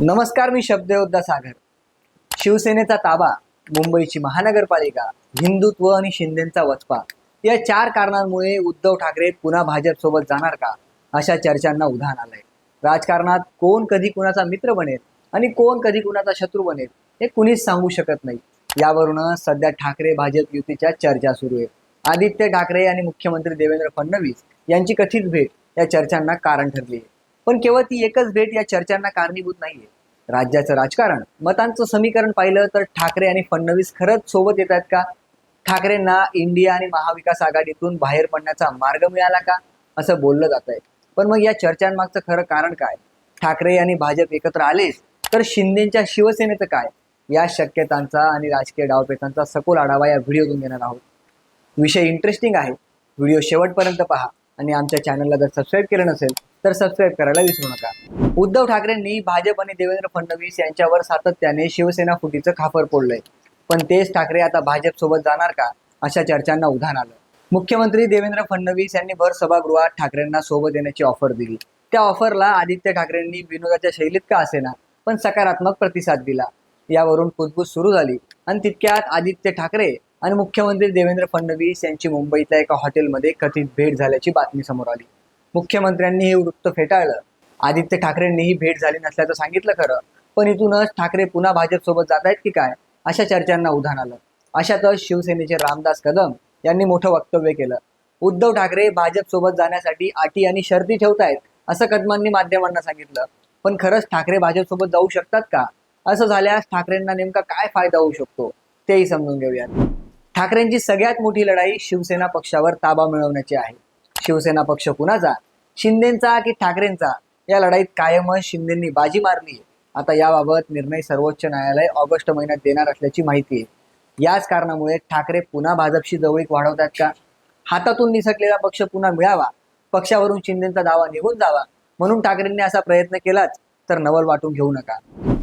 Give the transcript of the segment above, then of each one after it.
नमस्कार मी शब्दयोद्धा सागर. शिवसेनेचा ताबा मुंबईची महानगरपालिका हिंदुत्व आणि शिंदेचा वचपा. या चार कारणांमुळे उद्धव ठाकरे पुन्हा भाजप सोबत जाणार का? अशा चर्चांना उधाण आलंय. राजकारणात कोण कधी कुणाचा मित्र बनेल आणि कोण कधी कुणाचा शत्रू बनेल हे कुणीच सांगू शकत नाही. यावरूनच सध्या ठाकरे भाजप युतीच्या चर्चा सुरू आहे. आदित्य ठाकरे आणि मुख्यमंत्री देवेंद्र फडणवीस यांची कथित भेट या चर्चांना कारण ठरली आहे. पण केवळ ती एकच भेट या चर्चांना कारणीभूत नाहीये. राज्याचं राजकारण मतांचं समीकरण पाहिलं तर ठाकरे आणि फडणवीस खरंच सोबत येत आहेत का? ठाकरेंना इंडिया आणि महाविकास आघाडीतून बाहेर पडण्याचा मार्ग मिळाला का? असं बोललं जात आहे पण मग या चर्चांमागचं खरं कारण काय? ठाकरे आणि भाजप एकत्र आलेच तर शिंदेच्या शिवसेनेचं काय? या शक्यतांचा आणि राजकीय डावपेचांचा सखोल आढावा या व्हिडिओतून घेणार आहोत. विषय इंटरेस्टिंग आहे. व्हिडिओ शेवटपर्यंत पहा आणि आमच्या चॅनलला जर सबस्क्राईब केलं नसेल तर सबस्क्राईब करायला विसरू नका. उद्धव ठाकरेंनी भाजप आणि देवेंद्र फडणवीस यांच्यावर सातत्याने शिवसेना फुटीचं खापर फोडलंय. पण तेच ठाकरे आता भाजप सोबत जाणार का? अशा चर्चांना उधाण आलं. मुख्यमंत्री देवेंद्र फडणवीस यांनी भर सभागृहात ठाकरेंना सोबत येण्याची ऑफर दिली. त्या ऑफरला आदित्य ठाकरेंनी विनोदाच्या शैलीत का असेना? पण सकारात्मक प्रतिसाद दिला. यावरून कुजबूज सुरू झाली. आणि तितक्यात आदित्य ठाकरे आणि मुख्यमंत्री देवेंद्र फडणवीस यांची मुंबईतल्या एका हॉटेलमध्ये कथित भेट झाल्याची बातमी समोर आली. मुख्यमंत्र्यांनी हे वृत्त फेटाळलं. आदित्य ठाकरेंनी ही भेट झाली नसल्याचं सांगितलं खरं. पण इथूनच ठाकरे पुन्हा भाजप सोबत जात आहेत की काय अशा चर्चांना उधाण आलं. अशातच शिवसेनेचे रामदास कदम यांनी मोठं वक्तव्य केलं. उद्धव ठाकरे भाजप सोबत जाण्यासाठी अटी आणि शर्ती ठेवतायत असं कदमांनी माध्यमांना सांगितलं. पण खरंच ठाकरे भाजप सोबत जाऊ शकतात का? असं झाल्यास ठाकरेंना नेमका काय फायदा होऊ शकतो? तेही समजून घेऊयात. ठाकरेंची सगळ्यात मोठी लढाई शिवसेना पक्षावर ताबा मिळवण्याची आहे. शिवसेना पक्ष कुणाचा? शिंदेचा की ठाकरेंचा? या लढाईत कायमच शिंदेंनी बाजी मारली आता याबाबत निर्णय सर्वोच्च न्यायालय ऑगस्ट महिन्यात देणार असल्याची माहिती आहे. याच कारणामुळे ठाकरे पुन्हा भाजपशी जवळीक वाढवतात का? हातातून निसटलेला पक्ष पुन्हा मिळावा? पक्षावरून शिंदेचा दावा निघून जावा? म्हणून ठाकरेंनी असा प्रयत्न केलाच तर नवल वाटून घेऊ नका.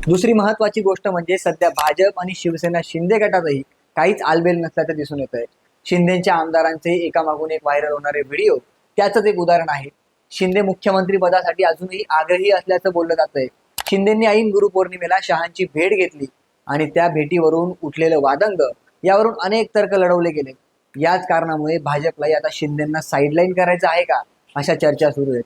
दुसरी महत्वाची गोष्ट म्हणजे सध्या भाजप आणि शिवसेना शिंदे गटातही काहीच आलबेल नसल्याचं दिसून येत आहे शिंदेच्या आमदारांचे एकामागून एक व्हायरल होणारे व्हिडिओ त्याचंच एक उदाहरण आहे. शिंदे मुख्यमंत्री पदासाठी अजूनही आग्रही असल्याचं बोललं जात आहे शिंदेंनी ऐन गुरुपौर्णिमेला शहांची भेट घेतली आणि त्या भेटीवरून उठलेलं वादंग यावरून अनेक तर्क लढवले गेले. याच कारणामुळे भाजपलाही आता शिंदेंना साईडलाईन करायचं आहे का? अशा चर्चा सुरू आहेत.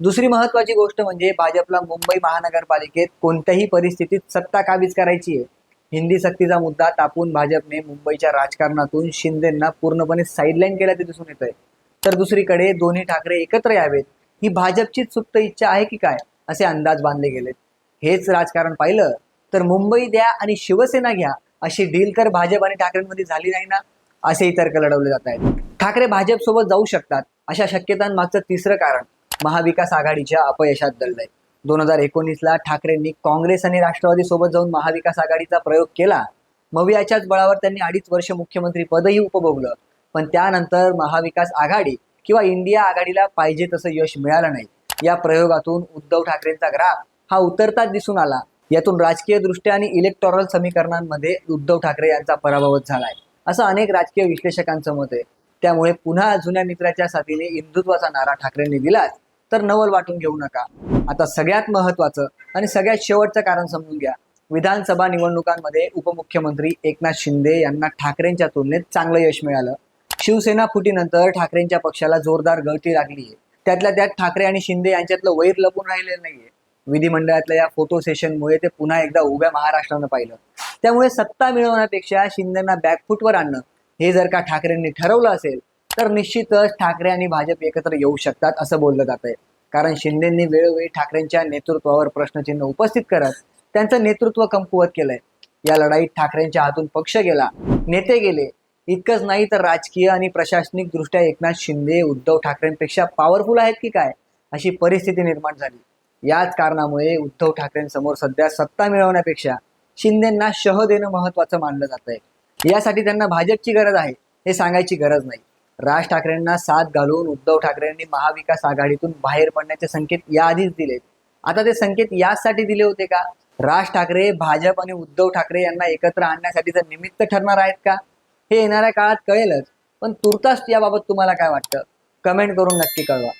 दुसरी महत्वाची गोष्ट म्हणजे भाजपला मुंबई महानगरपालिकेत कोणत्याही परिस्थितीत सत्ता काबीज करायची आहे. हिंदी सक्तीचा मुद्दा तापून भाजपने मुंबईच्या राजकारणातून शिंदेंना पूर्णपणे साईडलाईन केल्याचे दिसून येत आहे तर दुसरीकडे दोन्ही ठाकरे एकत्र यावेत. ही भाजपचीच सुप्त इच्छा आहे की काय? असे अंदाज बांधले गेलेत. हेच राजकारण पाहिलं तर मुंबई द्या आणि शिवसेना घ्या अशी डील तर भाजप आणि ठाकरेंमध्ये झाली नाही ना? असेही तर्क लढवले जात आहेत. ठाकरे भाजप सोबत जाऊ शकतात. अशा शक्यतांमागचं तिसरं कारण महाविकास आघाडीच्या अपयशात दडलंय. दोन हजार एकोणीसला ठाकरेंनी काँग्रेस आणि राष्ट्रवादी सोबत जाऊन महाविकास आघाडीचा प्रयोग केला. मग याच्याच बळावर त्यांनी अडीच वर्ष मुख्यमंत्री पदही उपभोगलं. पण त्यानंतर महाविकास आघाडी किंवा इंडिया आघाडीला पाहिजे तसं यश मिळालं नाही. या प्रयोगातून उद्धव ठाकरेंचा ग्राफ हा उतरताच दिसून आला. यातून राजकीय दृष्ट्या आणि इलेक्टोरल समीकरणांमध्ये उद्धव ठाकरे यांचा पराभवच झालाय. असं अनेक राजकीय विश्लेषकांचं मत आहे. त्यामुळे पुन्हा जुन्या मित्राच्या साथीने हिंदुत्वाचा नारा ठाकरेंनी दिलाच तर नवल वाटून घेऊ नका. आता सगळ्यात महत्वाचं आणि सगळ्यात शेवटचं कारण समजून घ्या. विधानसभा निवडणुकांमध्ये उपमुख्यमंत्री एकनाथ शिंदे यांना ठाकरेंच्या तुलनेत चांगलं यश मिळालं. शिवसेना फुटीनंतर ठाकरेंच्या पक्षाला जोरदार गळती लागली आहे त्यातल्या त्यात ठाकरे आणि शिंदे यांच्यातलं वैर लपून राहिलेलं नाहीये. विधिमंडळातल्या या फोटो सेशनमुळे ते पुन्हा एकदा उभ्या महाराष्ट्रानं पाहिलं. त्यामुळे सत्ता मिळवण्यापेक्षा शिंदेना बॅकफुटवर आणणं हे जर का ठाकरेंनी ठरवलं असेल तर निश्चितच ठाकरे आणि भाजप एकत्र येऊ शकतात असं बोललं जात आहे कारण शिंदेंनी वेळोवेळी ठाकरेंच्या नेतृत्वावर प्रश्नचिन्ह उपस्थित करत त्यांचं नेतृत्व कमकुवत केलंय. या लढाईत ठाकरेंच्या हातून पक्ष गेला नेते गेले इतकंच नाही तर राजकीय आणि प्रशासनिक दृष्ट्या एकनाथ शिंदे उद्धव ठाकरेंपेक्षा पॉवरफुल आहेत की काय? अशी परिस्थिती निर्माण झाली. याच कारणामुळे उद्धव ठाकरेंसमोर सध्या सत्ता मिळवण्यापेक्षा शिंदेंना शह देणं महत्वाचं मानलं जात आहे यासाठी त्यांना भाजपची गरज आहे हे सांगायची गरज नाही. राज ठाकरेंना साथ घालून उद्धव ठाकरेंनी महाविकास आघाडीतून बाहेर पडण्याचे संकेत याआधीच दिलेत. आता ते संकेत याचसाठी दिले होते का? राज ठाकरे भाजप आणि उद्धव ठाकरे यांना एकत्र आणण्यासाठीचं निमित्त ठरणार आहेत का? हे येणाऱ्या काळात कळेलच. पण तुर्तास याबाबत तुम्हाला काय वाटतं? कमेंट करून नक्की कळवा.